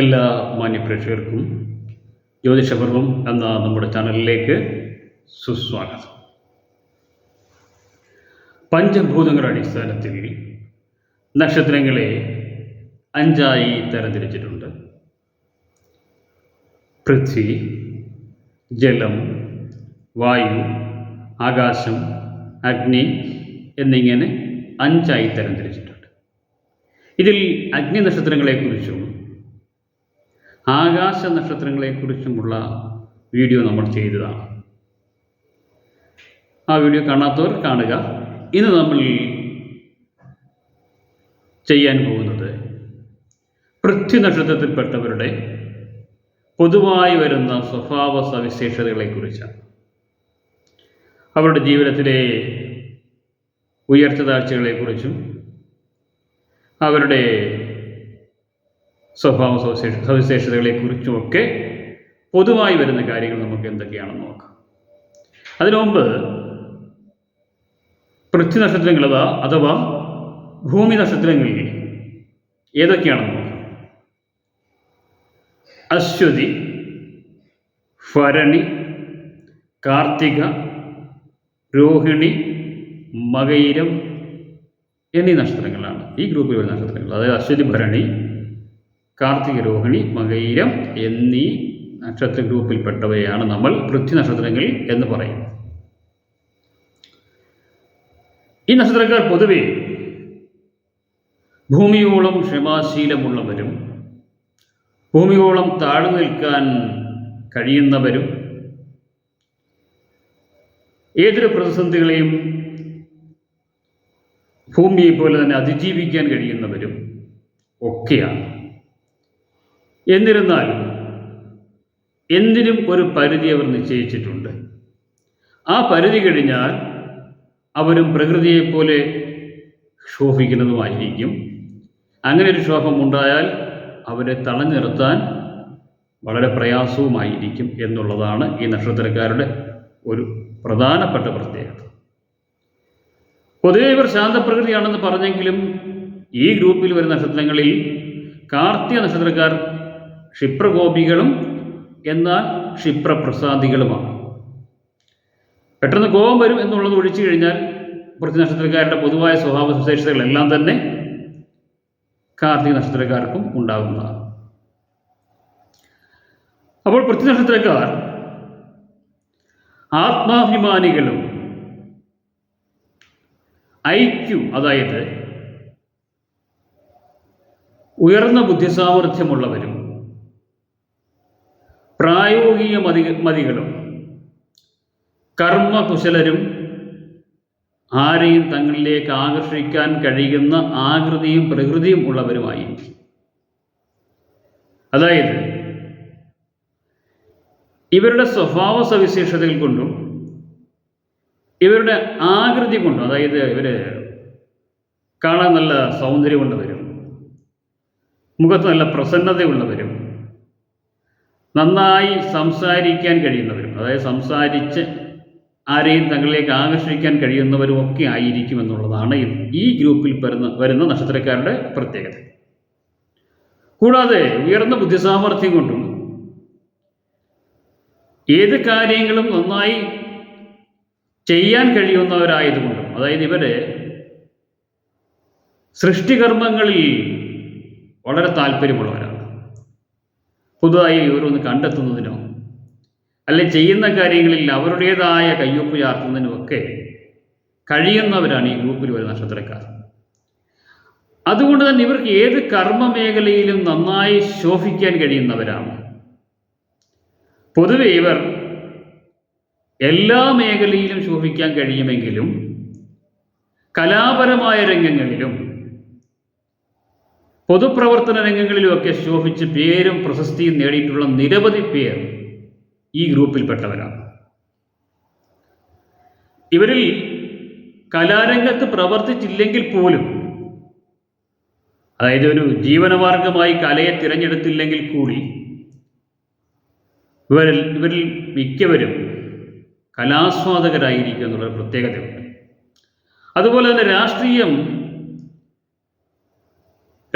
എല്ലാ മാന്യപ്രേക്ഷകർക്കും ജ്യോതിഷപർവം എന്ന നമ്മുടെ ചാനലിലേക്ക് സുസ്വാഗതം. പഞ്ചഭൂതങ്ങളുടെ അടിസ്ഥാനത്തിൽ നക്ഷത്രങ്ങളെ അഞ്ചായി തരംതിരിച്ചിട്ടുണ്ട്. പൃഥ്വി ജലം വായു ആകാശം അഗ്നി എന്നിങ്ങനെ അഞ്ചായി തരംതിരിച്ചിട്ടുണ്ട്. ഇതിൽ അഗ്നി നക്ഷത്രങ്ങളെക്കുറിച്ചും ആകാശ നക്ഷത്രങ്ങളെക്കുറിച്ചുമുള്ള വീഡിയോ നമ്മൾ ചെയ്തതാണ്. ആ വീഡിയോ കാണാത്തവർ കാണുക. ഇന്ന് നമ്മൾ ചെയ്യാൻ പോകുന്നത് പൃഥ്വി നക്ഷത്രത്തിൽപ്പെട്ടവരുടെ പൊതുവായി വരുന്ന സ്വഭാവ സവിശേഷതകളെക്കുറിച്ചാണ് അവരുടെ ജീവിതത്തിലെ ഉയർച്ച താഴ്ചകളെക്കുറിച്ചും അവരുടെ സ്വഭാവ സവിശേഷ സവിശേഷതകളെക്കുറിച്ചുമൊക്കെ പൊതുവായി വരുന്ന കാര്യങ്ങൾ നമുക്ക് എന്തൊക്കെയാണെന്ന് നോക്കാം. അതിനു മുമ്പ് പൃഥ്വി നക്ഷത്രങ്ങൾ അഥവാ ഭൂമി നക്ഷത്രങ്ങളിൽ ഏതൊക്കെയാണെന്ന് നോക്കാം. അശ്വതി ഭരണി കാർത്തിക രോഹിണി മകയിരം എന്നീ നക്ഷത്രങ്ങളാണ്. ഈ ഗ്രൂപ്പിൽ വരുന്ന നക്ഷത്രങ്ങൾ. അതായത് അശ്വതി ഭരണി കാർത്തിക രോഹിണി മകൈരം എന്നീ നക്ഷത്ര ഗ്രൂപ്പിൽപ്പെട്ടവയാണ് നമ്മൾ പൃഥ്വി നക്ഷത്രങ്ങൾ എന്ന് പറയും ഈ നക്ഷത്രക്കാർ പൊതുവെ ഭൂമിയോളം ക്ഷമാശീലമുള്ളവരും ഭൂമിയോളം താഴ്ന്നു നിൽക്കാൻ കഴിയുന്നവരും ഏതൊരു പ്രതിസന്ധികളെയും ഭൂമിയെ പോലെ തന്നെ അതിജീവിക്കാൻ കഴിയുന്നവരും ഒക്കെയാണ്. എന്നിരുന്നാലും എന്തിനും ഒരു പരിധി അവർ നിശ്ചയിച്ചിട്ടുണ്ട്. ആ പരിധി കഴിഞ്ഞാൽ അവരും പ്രകൃതിയെപ്പോലെ ശോഭിക്കുന്നതുമായിരിക്കും. അങ്ങനെ ഒരു ശോഭം ഉണ്ടായാൽ അവരെ തളഞ്ഞിർത്താൻ വളരെ പ്രയാസവുമായിരിക്കും എന്നുള്ളതാണ് ഈ നക്ഷത്രക്കാരുടെ ഒരു പ്രധാനപ്പെട്ട പ്രത്യേകത. പൊതുവെ ഇവർ ശാന്തപ്രകൃതിയാണെന്ന് പറഞ്ഞെങ്കിലും ഈ ഗ്രൂപ്പിൽ വരുന്ന നക്ഷത്രങ്ങളിൽ കാർത്തിക നക്ഷത്രക്കാർ ക്ഷിപ്രകോപികളും എന്നാൽ ക്ഷിപ്രപ്രസാദികളുമാണ്. പെട്ടെന്ന് കോപം വരും എന്നുള്ളത് ഒഴിച്ചു കഴിഞ്ഞാൽ പൃഥ്വി നക്ഷത്രക്കാരുടെ പൊതുവായ സ്വഭാവ സവിശേഷതകളെല്ലാം തന്നെ കാർത്തിക നക്ഷത്രക്കാർക്കും ഉണ്ടാകുന്നതാണ്. അപ്പോൾ പൃഥ്വി നക്ഷത്രക്കാർ ആത്മാഭിമാനികളും ഐക്യു അതായത് ഉയർന്ന ബുദ്ധിസാമർഥ്യമുള്ളവരും പ്രായോഗിക മതി മതികളും. കർമ്മകുശലരും ആരെയും തങ്ങളിലേക്ക് ആകർഷിക്കാൻ കഴിയുന്ന ആകൃതിയും പ്രകൃതിയും ഉള്ളവരുമായിരിക്കും അതായത് ഇവരുടെ സ്വഭാവ സവിശേഷതകൾ കൊണ്ടും ഇവരുടെ ആകൃതി കൊണ്ടും അതായത് ഇവർ കാണാൻ നല്ല സൗന്ദര്യമുള്ളവരും മുഖത്ത് നല്ല പ്രസന്നതയുള്ളവരും നന്നായി സംസാരിക്കാൻ കഴിയുന്നവരും അതായത് സംസാരിച്ച് ആരെയും തങ്ങളിലേക്ക് ആകർഷിക്കാൻ കഴിയുന്നവരും ഒക്കെ ആയിരിക്കും എന്നുള്ളതാണ് ഈ ഗ്രൂപ്പിൽ വരുന്ന വരുന്ന നക്ഷത്രക്കാരുടെ പ്രത്യേകത. കൂടാതെ ഉയർന്ന ബുദ്ധിസാമർഥ്യം കൊണ്ടും ഏത് കാര്യങ്ങളും നന്നായി ചെയ്യാൻ കഴിയുന്നവരായതുകൊണ്ടും അതായത് ഇവർ സൃഷ്ടികർമ്മങ്ങളിൽ വളരെ താല്പര്യമുള്ളവരാണ്. പുതുതായി ഇവരൊന്ന് കണ്ടെത്തുന്നതിനോ അല്ലെ ചെയ്യുന്ന കാര്യങ്ങളിൽ അവരുടേതായ കയ്യൊപ്പ് ചാർത്തുന്നതിനുമൊക്കെ കഴിയുന്നവരാണ് ഈ ഗ്രൂപ്പിൽ വരുന്ന നക്ഷത്രക്കാർ. അതുകൊണ്ട് തന്നെ ഇവർക്ക് ഏത് കർമ്മ മേഖലയിലും നന്നായി ശോഭിക്കാൻ കഴിയുന്നവരാണ്. പൊതുവെ ഇവർ എല്ലാ മേഖലയിലും ശോഭിക്കാൻ കഴിയുമെങ്കിലും കലാപരമായ രംഗങ്ങളിലും പൊതുപ്രവർത്തന രംഗങ്ങളിലുമൊക്കെ ശോഭിച്ച് പേരും പ്രശസ്തിയും നേടിയിട്ടുള്ള നിരവധി പേർ ഈ ഗ്രൂപ്പിൽപ്പെട്ടവരാണ്. ഇവരിൽ കലാരംഗത്ത് പ്രവർത്തിച്ചില്ലെങ്കിൽ പോലും അതായത് ഒരു ജീവനമാർഗമായി കലയെ തിരഞ്ഞെടുത്തില്ലെങ്കിൽ കൂടി ഇവരിൽ ഇവരിൽ മിക്കവരും കലാസ്വാദകരായിരിക്കും എന്നുള്ള പ്രത്യേകതയുണ്ട്. അതുപോലെ തന്നെ രാഷ്ട്രീയം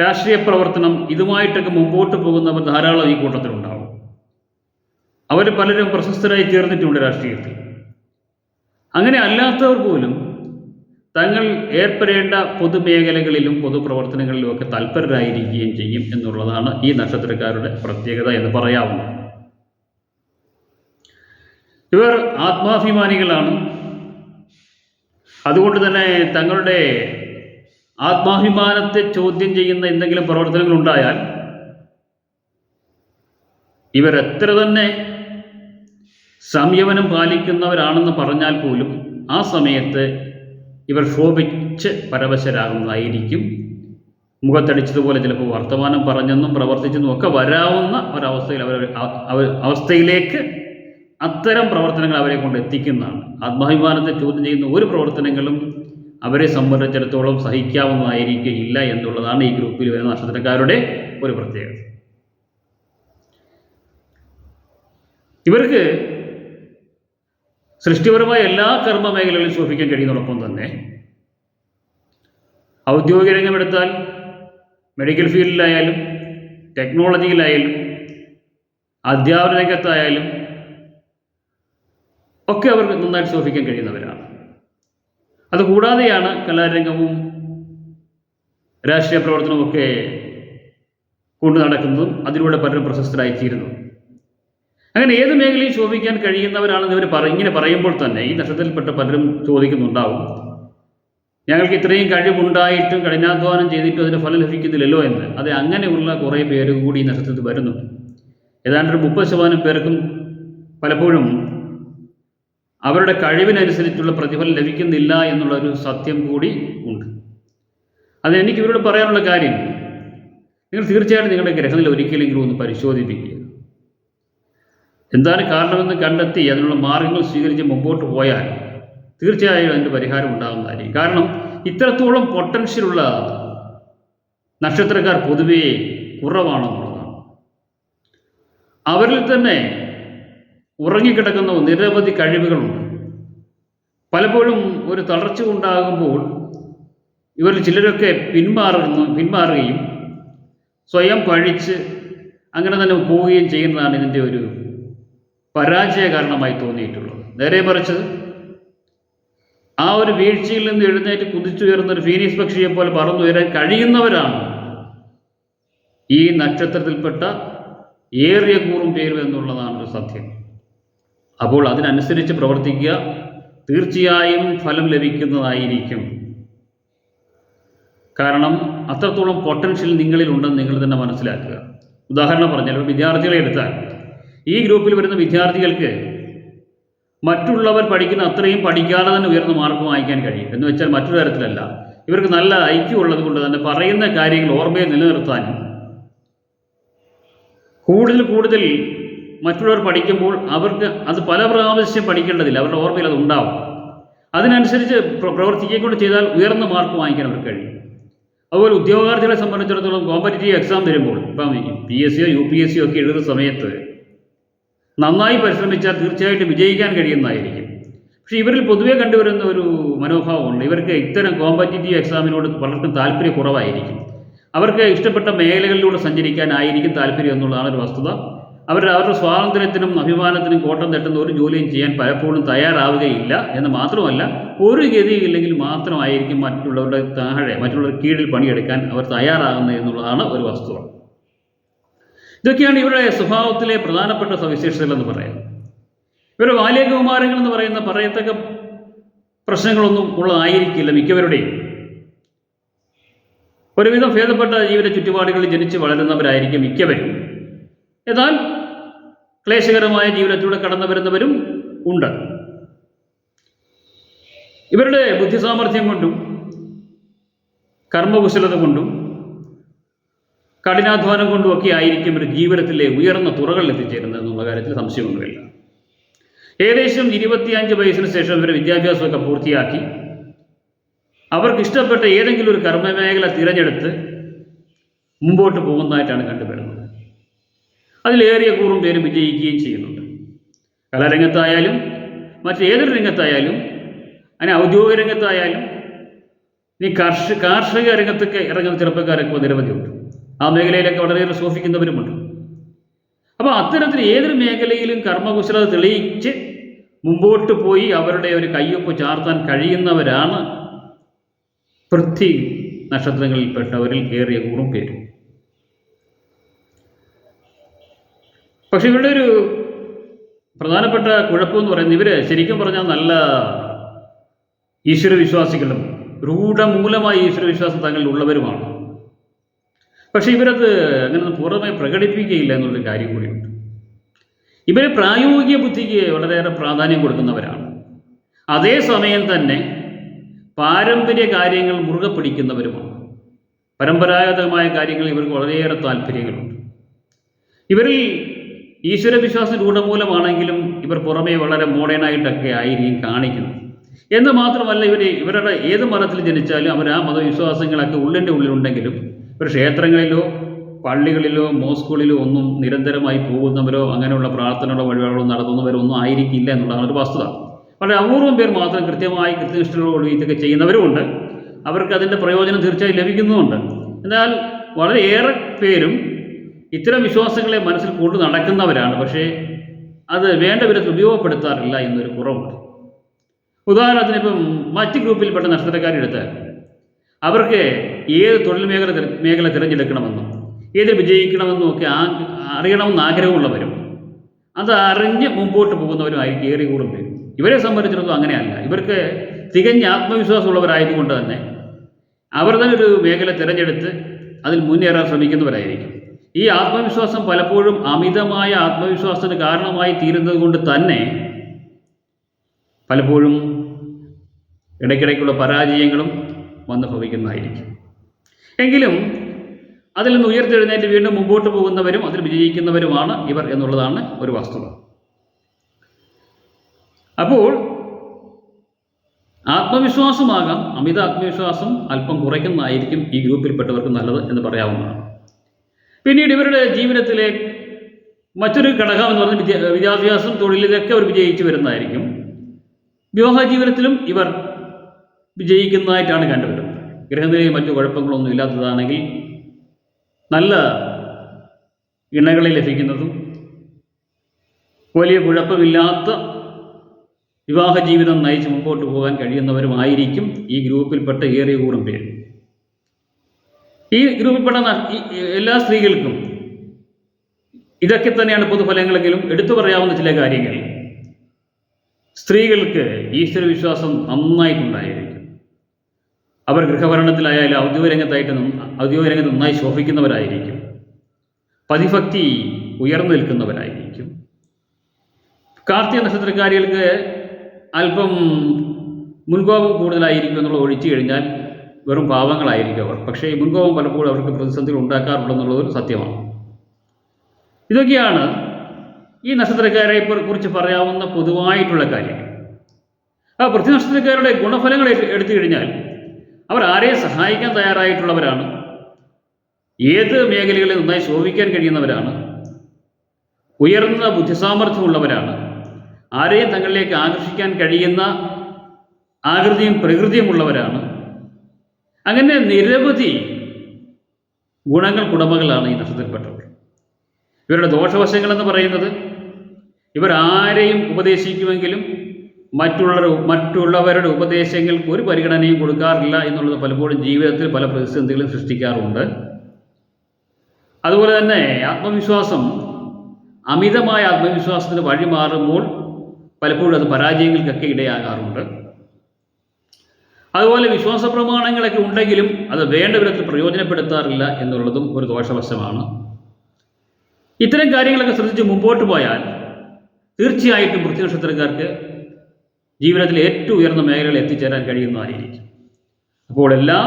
രാഷ്ട്രീയ പ്രവർത്തനം ഇതുമായിട്ടൊക്കെ മുമ്പോട്ട് പോകുന്നവർ ധാരാളം ഈ കൂട്ടത്തിലുണ്ടാവും. അവർ പലരും പ്രശസ്തരായി തീർന്നിട്ടുണ്ട് രാഷ്ട്രീയത്തിൽ. അങ്ങനെ അല്ലാത്തവർ പോലും തങ്ങൾ ഏർപ്പെടേണ്ട പൊതുമേഖലകളിലും പൊതുപ്രവർത്തനങ്ങളിലും ഒക്കെ തൽപരരായിരിക്കുകയും ചെയ്യും എന്നുള്ളതാണ് ഈ നക്ഷത്രക്കാരുടെ പ്രത്യേകത എന്ന് പറയാവുന്നത്. ഇവർ ആത്മാഭിമാനികളാണ്. അതുകൊണ്ട് തന്നെ തങ്ങളുടെ ആത്മാഭിമാനത്തെ ചോദ്യം ചെയ്യുന്ന എന്തെങ്കിലും പ്രവർത്തനങ്ങൾ ഉണ്ടായാൽ ഇവരെത്ര തന്നെ സംയമനം പാലിക്കുന്നവരാണെന്ന് പറഞ്ഞാൽ പോലും ആ സമയത്ത് ഇവർ ക്ഷോഭിച്ച് പരവശരാകുന്നതായിരിക്കും. മുഖത്തടിച്ചതുപോലെ ചിലപ്പോൾ വർത്തമാനം പറഞ്ഞെന്നും പ്രവർത്തിച്ചെന്നും ഒക്കെ വരാവുന്ന ഒരവസ്ഥയിൽ അവർ അവസ്ഥയിലേക്ക് അത്തരം പ്രവർത്തനങ്ങൾ അവരെ കൊണ്ട് എത്തിക്കുന്നതാണ്. ആത്മാഭിമാനത്തെ ചോദ്യം ചെയ്യുന്ന ഒരു പ്രവർത്തനങ്ങളും അവരെ സംബന്ധിച്ചിടത്തോളം സഹിക്കാവുന്നതായിരിക്കില്ല എന്നുള്ളതാണ് ഈ ഗ്രൂപ്പിൽ വരുന്ന നക്ഷത്രക്കാരുടെ ഒരു പ്രത്യേകത. ഇവർക്ക് സൃഷ്ടിപരമായ എല്ലാ കർമ്മ മേഖലകളിലും ശോഭിക്കാൻ കഴിയുന്നതോടൊപ്പം തന്നെ ഔദ്യോഗിക രംഗമെടുത്താൽ മെഡിക്കൽ ഫീൽഡിലായാലും ടെക്നോളജിയിലായാലും അധ്യാപന രംഗത്തായാലും ഒക്കെ അവർക്ക് നന്നായിട്ട് ശോഭിക്കാൻ കഴിയുന്നവരാണ്. അതുകൂടാതെയാണ് കലാരംഗവും രാഷ്ട്രീയ പ്രവർത്തനവും ഒക്കെ കൊണ്ടു നടക്കുന്നതും അതിലൂടെ പലരും പ്രശസ്തരായിത്തീരുന്നതും അങ്ങനെ ഏത് മേഖലയും ശോഭിക്കാൻ കഴിയുന്നവരാണെന്ന് ഇവർ പറ ഇങ്ങനെ പറയുമ്പോൾ തന്നെ ഈ നക്ഷത്രത്തിൽപ്പെട്ട പലരും ചോദിക്കുന്നുണ്ടാവും ഞങ്ങൾക്ക് ഇത്രയും കഴിവുണ്ടായിട്ടും കഠിനാധ്വാനം ചെയ്തിട്ടും അതിന് ഫലം ലഭിക്കുന്നില്ലല്ലോ എന്ന്. അത് അങ്ങനെയുള്ള കുറേ പേര് കൂടി ഈ നക്ഷത്രത്തിൽ വരുന്നുണ്ട്. ഏതാണ്ട് ഒരു മുപ്പത് ശതമാനം പേർക്കും പലപ്പോഴും അവരുടെ കഴിവിനനുസരിച്ചുള്ള പ്രതിഫലം ലഭിക്കുന്നില്ല എന്നുള്ളൊരു സത്യം കൂടി ഉണ്ട്. അത് എനിക്ക് ഇവരോട് പറയാനുള്ള കാര്യം നിങ്ങൾ തീർച്ചയായിട്ടും നിങ്ങളുടെ ഗ്രഹത്തിൽ ഒരിക്കലെങ്കിലും ഒന്ന് പരിശോധിപ്പിക്കുക. എന്താണ് കാരണമെന്ന് കണ്ടെത്തി അതിനുള്ള മാർഗങ്ങൾ സ്വീകരിച്ച് മുമ്പോട്ട് പോയാൽ തീർച്ചയായും അതിന്റെ പരിഹാരം ഉണ്ടാകുന്നതായിരിക്കും. കാരണം ഇത്രത്തോളം പൊട്ടൻഷ്യലുള്ള നക്ഷത്രക്കാർ പൊതുവേ കുറവാണെന്നുള്ളതാണ്. അവരിൽ തന്നെ ഉറങ്ങിക്കിടക്കുന്ന നിരവധി കഴിവുകളുണ്ട്. പലപ്പോഴും ഒരു തളർച്ച ഉണ്ടാകുമ്പോൾ ഇവരിൽ ചിലരൊക്കെ പിന്മാറുന്നു പിന്മാറുകയും സ്വയം പഴിച്ച് അങ്ങനെ തന്നെ പോവുകയും ചെയ്യുന്നതാണ് ഇതിന്റെ ഒരു പരാജയ കാരണമായി തോന്നിയിട്ടുള്ളത്. നേരെ മറിച്ച് ആ ഒരു വീഴ്ചയിൽ നിന്ന് എഴുന്നേറ്റ് കുതിച്ചുയർന്ന ഒരു ഫീനിക്സ് പക്ഷിയെ പോലെ പറന്നുയരാൻ കഴിയുന്നവരാണ് ഈ നക്ഷത്രത്തിൽപ്പെട്ട ഏറിയ കൂറും പേരും എന്നുള്ളതാണ് ഒരു സത്യം. അപ്പോൾ അതിനനുസരിച്ച് പ്രവർത്തിക്കുക. തീർച്ചയായും ഫലം ലഭിക്കുന്നതായിരിക്കും. കാരണം അത്രത്തോളം പൊട്ടൻഷ്യൽ നിങ്ങളിൽ ഉണ്ടെന്ന് നിങ്ങൾ തന്നെ മനസ്സിലാക്കുക. ഉദാഹരണം പറഞ്ഞാൽ വിദ്യാർത്ഥികളെ എടുത്താൽ ഈ ഗ്രൂപ്പിൽ വരുന്ന വിദ്യാർത്ഥികൾക്ക് മറ്റുള്ളവർ പഠിക്കുന്ന അത്രയും പഠിക്കാതെ തന്നെ ഉയർന്ന മാർക്ക് വാങ്ങിക്കാൻ കഴിയും. എന്ന് വെച്ചാൽ മറ്റൊരു തരത്തിലല്ല. ഇവർക്ക് നല്ല ഐക്യം ഉള്ളത് കൊണ്ട് തന്നെ പറയുന്ന കാര്യങ്ങൾ ഓർമ്മയെ നിലനിർത്താനും കൂടുതൽ കൂടുതൽ മറ്റുള്ളവർ പഠിക്കുമ്പോൾ അവർക്ക് അത് പല പ്രാവശ്യം പഠിക്കേണ്ടതില്ല. അവരുടെ ഓർമ്മയിൽ അത് ഉണ്ടാവും. അതിനനുസരിച്ച് പ്രവർത്തിക്കൊണ്ട് ചെയ്താൽ ഉയർന്ന മാർക്ക് വാങ്ങിക്കാൻ അവർക്ക് കഴിയും. അതുപോലെ ഉദ്യോഗാർത്ഥികളെ സംബന്ധിച്ചിടത്തോളം കോമ്പറ്റേറ്റീവ് എക്സാം വരുമ്പോൾ ഇപ്പം പി എസ് സിയോ യു പി എസ് സിയോ ഒക്കെ എഴുതുന്ന സമയത്ത് നന്നായി പരിശ്രമിച്ചാൽ തീർച്ചയായിട്ടും വിജയിക്കാൻ കഴിയുന്നതായിരിക്കും. പക്ഷേ ഇവരിൽ പൊതുവേ കണ്ടുവരുന്ന ഒരു മനോഭാവമുണ്ട്. ഇവർക്ക് ഇത്തരം കോമ്പറ്റേറ്റീവ് എക്സാമിനോട് പലർക്കും താല്പര്യം കുറവായിരിക്കും. അവർക്ക് ഇഷ്ടപ്പെട്ട മേഖലകളിലൂടെ സഞ്ചരിക്കാനായിരിക്കും താല്പര്യം എന്നുള്ളതാണ് ഒരു വസ്തുത. അവരുടെ അവരുടെ സ്വാതന്ത്ര്യത്തിനും അഭിമാനത്തിനും കോട്ടം തട്ടുന്ന ഒരു ജോലിയും ചെയ്യാൻ പലപ്പോഴും തയ്യാറാവുകയില്ല എന്ന് മാത്രമല്ല ഒരു ഗതിയില്ലെങ്കിൽ മാത്രമായിരിക്കും മറ്റുള്ളവരുടെ താഴെ മറ്റുള്ളവർ കീഴിൽ പണിയെടുക്കാൻ അവർ തയ്യാറാകുന്നത് എന്നുള്ളതാണ് ഒരു വസ്തുത. ഇതൊക്കെയാണ് ഇവരുടെ സ്വഭാവത്തിലെ പ്രധാനപ്പെട്ട സവിശേഷതകൾ എന്ന് പറയുന്നത്. ഇവരുടെ ബാല്യകുമാരങ്ങൾ എന്ന് പറയുന്ന പറയത്തക്ക പ്രശ്നങ്ങളൊന്നും ഉള്ളതായിരിക്കില്ല മിക്കവരുടെയും. ഒരുവിധം ഭേദപ്പെട്ട ജീവിത ചുറ്റുപാടുകളിൽ ജനിച്ച് വളരുന്നവരായിരിക്കും മിക്കവരും. എന്നാൽ ക്ലേശകരമായ ജീവിതത്തിലൂടെ കടന്നു വരുന്നവരും ഉണ്ട്. ഇവരുടെ ബുദ്ധിസാമർഥ്യം കൊണ്ടും കർമ്മകുശലത കൊണ്ടും കഠിനാധ്വാനം കൊണ്ടുമൊക്കെ ആയിരിക്കും ഒരു ജീവിതത്തിലെ ഉയർന്ന തുറകളിൽ എത്തിച്ചേരുന്നത് എന്നുള്ള കാര്യത്തിൽ സംശയമൊന്നുമില്ല. ഏകദേശം ഇരുപത്തിയഞ്ച് വയസ്സിന് ശേഷം ഇവർ വിദ്യാഭ്യാസമൊക്കെ പൂർത്തിയാക്കി അവർക്ക് ഇഷ്ടപ്പെട്ട ഏതെങ്കിലും ഒരു കർമ്മമേഖല തിരഞ്ഞെടുത്ത് മുമ്പോട്ട് പോകുന്നതായിട്ടാണ് കണ്ടുവരുന്നത്. അതിലേറിയ കൂറും പേര് വിജയിക്കുകയും ചെയ്യുന്നുണ്ട്. കലാരംഗത്തായാലും മറ്റേതൊരു രംഗത്തായാലും അങ്ങനെ ഔദ്യോഗിക രംഗത്തായാലും ഇനി കാർഷിക കാർഷിക രംഗത്തൊക്കെ ഇറങ്ങുന്ന ചെറുപ്പക്കാരൊക്കെ നിരവധിയുണ്ട് ആ മേഖലയിലൊക്കെ വളരെയേറെ ശോഭിക്കുന്നവരുമുണ്ട്. അപ്പോൾ അത്തരത്തിൽ ഏതൊരു മേഖലയിലും കർമ്മകുശലത തെളിയിച്ച് മുമ്പോട്ട് പോയി അവരുടെ ഒരു കയ്യൊപ്പ് ചാർത്താൻ കഴിയുന്നവരാണ് പൃഥ്വി നക്ഷത്രങ്ങളിൽപ്പെട്ടവരിൽ ഏറിയ കൂറും പേരും. പക്ഷെ ഇവരുടെ ഒരു പ്രധാനപ്പെട്ട കുഴപ്പമെന്ന് പറയുന്നത് ഇവർ ശരിക്കും പറഞ്ഞാൽ നല്ല ഈശ്വരവിശ്വാസികളും രൂഢമൂലമായ ഈശ്വരവിശ്വാസം തങ്ങളിൽ ഉള്ളവരുമാണ് പക്ഷെ ഇവരത് അങ്ങനെ പൂർണമായി പ്രകടിപ്പിക്കുകയില്ല എന്നുള്ളൊരു കാര്യം കൂടിയുണ്ട്. ഇവർ പ്രായോഗിക ബുദ്ധിക്ക് വളരെയേറെ പ്രാധാന്യം കൊടുക്കുന്നവരാണ്. അതേസമയം തന്നെ പാരമ്പര്യ കാര്യങ്ങൾ മുറുകെ പിടിക്കുന്നവരുമാണ്. പരമ്പരാഗതമായ കാര്യങ്ങൾ ഇവർക്ക് വളരെയേറെ താല്പര്യങ്ങളുണ്ട്. ഇവരിൽ ഈശ്വരവിശ്വാസം രൂഢമൂലമാണെങ്കിലും ഇവർ പുറമേ വളരെ മോഡേണായിട്ടൊക്കെ ആയിരിക്കും കാണിക്കുന്നത്. എന്ന് മാത്രമല്ല ഇവർ ഇവരുടെ ഏത് മതത്തിൽ ജനിച്ചാലും അവർ ആ മതവിശ്വാസങ്ങളൊക്കെ ഉള്ളിന്റെ ഉള്ളിലുണ്ടെങ്കിലും ഇവർ ക്ഷേത്രങ്ങളിലോ പള്ളികളിലോ മോസ്കുകളിലോ ഒന്നും നിരന്തരമായി പോകുന്നവരോ അങ്ങനെയുള്ള പ്രാർത്ഥനകളോ വഴിപാടുകളോ നടത്തുന്നവരോ ഒന്നും ആയിരിക്കില്ല എന്നുള്ളതാണ് ഒരു വസ്തുത. വളരെ അപൂർവം പേർ മാത്രം കൃത്യമായി കൃത്യനിഷ്ഠയോടുകൂടി ഇതൊക്കെ ചെയ്യുന്നവരുമുണ്ട്. അവർക്ക് അതിന്റെ പ്രയോജനം തീർച്ചയായും ലഭിക്കുന്നുമുണ്ട്. എന്നാൽ വളരെയേറെ പേരും ഇത്തരം വിശ്വാസങ്ങളെ മനസ്സിൽ കൊണ്ടു നടക്കുന്നവരാണ്. പക്ഷേ അത് വേണ്ട വിധത്തിൽ ഉപയോഗപ്പെടുത്താറില്ല എന്നൊരു കുറവുണ്ട്. ഉദാഹരണത്തിന് ഇപ്പം മറ്റ് ഗ്രൂപ്പിൽപ്പെട്ട നക്ഷത്രക്കാരെടുത്ത് അവർക്ക് ഏത് തൊഴിൽ മേഖല മേഖല തിരഞ്ഞെടുക്കണമെന്നും ഏത് വിജയിക്കണമെന്നും ഒക്കെ ആ അറിയണമെന്ന് ആഗ്രഹമുള്ളവരും അത് അറിഞ്ഞ് മുമ്പോട്ട് പോകുന്നവരുമായിരിക്കും ഏറെ പേരും ഇവരെ സംബന്ധിച്ചിടത്തോളം അങ്ങനെയല്ല. ഇവർക്ക് തികഞ്ഞ ആത്മവിശ്വാസമുള്ളവരായതുകൊണ്ട് തന്നെ അവർ തന്നെ ഒരു മേഖല തിരഞ്ഞെടുത്ത് അതിൽ മുന്നേറാൻ ശ്രമിക്കുന്നവരായിരിക്കും. ഈ ആത്മവിശ്വാസം പലപ്പോഴും അമിതമായ ആത്മവിശ്വാസത്തിന് കാരണമായി തീരുന്നത് കൊണ്ട് തന്നെ പലപ്പോഴും ഇടയ്ക്കിടയ്ക്കുള്ള പരാജയങ്ങളും വന്നു ഭവിക്കുന്നതായിരിക്കും. എങ്കിലും അതിൽ നിന്ന് ഉയർത്തെഴുന്നേറ്റ് വീണ്ടും മുമ്പോട്ട് പോകുന്നവരും അതിൽ വിജയിക്കുന്നവരുമാണ് ഇവർ എന്നുള്ളതാണ് ഒരു വസ്തുത അപ്പോൾ ആത്മവിശ്വാസമാകാം അമിത ആത്മവിശ്വാസം അല്പം കുറയ്ക്കുന്നതായിരിക്കും ഈ ഗ്രൂപ്പിൽപ്പെട്ടവർക്ക് നല്ലത് എന്ന് പറയാവുന്നതാണ്. പിന്നീട് ഇവരുടെ ജീവിതത്തിലെ മറ്റൊരു ഘടകം എന്ന് പറഞ്ഞാൽ വിദ്യാ വിദ്യാഭ്യാസം തൊഴിലിലൊക്കെ അവർ വിജയിച്ചു വരുന്നതായിരിക്കും. വിവാഹ ജീവിതത്തിലും ഇവർ വിജയിക്കുന്നതായിട്ടാണ് കണ്ടുവരുന്നത്. ഗ്രഹനിലയും മറ്റു കുഴപ്പങ്ങളൊന്നും ഇല്ലാത്തതാണെങ്കിൽ നല്ല ഇണകളെ ലഭിക്കുന്നതും വലിയ കുഴപ്പമില്ലാത്ത വിവാഹ ജീവിതം നയിച്ച് മുമ്പോട്ട് പോകാൻ കഴിയുന്നവരുമായിരിക്കും ഈ ഗ്രൂപ്പിൽപ്പെട്ട ഏറിയ കൂറും പേര്. ഈ ഗ്രൂപ്പിൽപ്പെടുന്ന എല്ലാ സ്ത്രീകൾക്കും ഇതൊക്കെ തന്നെയാണ് പൊതുഫലങ്ങളെങ്കിലും എടുത്തു പറയാവുന്ന ചില കാര്യങ്ങൾ. സ്ത്രീകൾക്ക് ഈശ്വരവിശ്വാസം നന്നായിട്ടുണ്ടായിരിക്കും. അവർ ഗൃഹഭരണത്തിലായാലും ഔദ്യോഗിക രംഗത്തായിട്ട് ഔദ്യോഗിക രംഗത്ത് നന്നായി ശോഭിക്കുന്നവരായിരിക്കും. പതിഭക്തി ഉയർന്നു നിൽക്കുന്നവരായിരിക്കും. കാർത്തിക നക്ഷത്രക്കാരികൾക്ക് അല്പം മുൻകോപം കൂടുതലായിരിക്കും എന്നുള്ളത് ഒഴിച്ചു കഴിഞ്ഞാൽ വെറും പാവങ്ങളായിരിക്കും അവർ. പക്ഷേ ഈ മുൻകോപം പലപ്പോഴും അവർക്ക് പ്രതിസന്ധികൾ ഉണ്ടാക്കാറുണ്ടെന്നുള്ളതൊരു സത്യമാണ്. ഇതൊക്കെയാണ് ഈ നക്ഷത്രക്കാരെ കുറിച്ച് പറയാവുന്ന പൊതുവായിട്ടുള്ള കാര്യങ്ങൾ ആ പൃഥ്വി നക്ഷത്രക്കാരുടെ ഗുണഫലങ്ങൾ എടുത്തു കഴിഞ്ഞാൽ അവർ ആരെയും സഹായിക്കാൻ തയ്യാറായിട്ടുള്ളവരാണ്? ഏത് മേഖലകളിൽ നന്നായി ശോഭിക്കാൻ കഴിയുന്നവരാണ്? ഉയർന്ന ബുദ്ധിസാമർഥ്യമുള്ളവരാണ്? ആരെയും തങ്ങളിലേക്ക് ആകർഷിക്കാൻ കഴിയുന്ന ആകൃതിയും പ്രകൃതിയുമുള്ളവരാണ് അങ്ങനെ നിരവധി ഗുണങ്ങൾക്കുടമകളാണ് ഈ നക്ഷത്രത്തിൽപ്പെട്ടവർ. ഇവരുടെ ദോഷവശങ്ങളെന്ന് പറയുന്നത് ഇവരാരെയും ഉപദേശിക്കുമെങ്കിലും മറ്റുള്ളവർ മറ്റുള്ളവരുടെ ഉപദേശങ്ങൾക്ക് ഒരു പരിഗണനയും കൊടുക്കാറില്ല എന്നുള്ളത് പലപ്പോഴും ജീവിതത്തിൽ പല പ്രതിസന്ധികളും സൃഷ്ടിക്കാറുണ്ട്. അതുപോലെ തന്നെ ആത്മവിശ്വാസം അമിതമായ ആത്മവിശ്വാസത്തിന് വഴിമാറുമ്പോൾ പലപ്പോഴും അത് പരാജയങ്ങൾക്കൊക്കെ ഇടയാകാറുണ്ട്. അതുപോലെ വിശ്വാസ പ്രമാണങ്ങളൊക്കെ ഉണ്ടെങ്കിലും അത് വേണ്ട വിധത്തിൽ പ്രയോജനപ്പെടുത്താറില്ല എന്നുള്ളതും ഒരു ദോഷവശമാണ്. ഇത്തരം കാര്യങ്ങളൊക്കെ ശ്രദ്ധിച്ച് മുമ്പോട്ട് പോയാൽ തീർച്ചയായിട്ടും വൃത്തി നക്ഷത്രക്കാർക്ക് ജീവിതത്തിൽ ഏറ്റവും ഉയർന്ന മേഖലകളിൽ എത്തിച്ചേരാൻ കഴിയുന്നതായിരിക്കും അപ്പോൾ എല്ലാ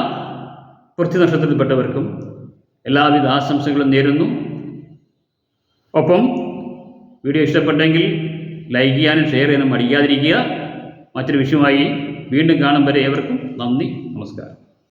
വൃത്തി നക്ഷത്രത്തിൽപ്പെട്ടവർക്കും എല്ലാവിധ ആശംസകളും നേരുന്നു. ഒപ്പം വീഡിയോ ഇഷ്ടപ്പെട്ടെങ്കിൽ ലൈക്ക് ചെയ്യാനും ഷെയർ ചെയ്യാനും മടിക്കാതിരിക്കുക. മറ്റൊരു വിഷയമായി വീണ്ടും കാണും വരെ ഏവർക്കും നന്ദി നമസ്കാരം.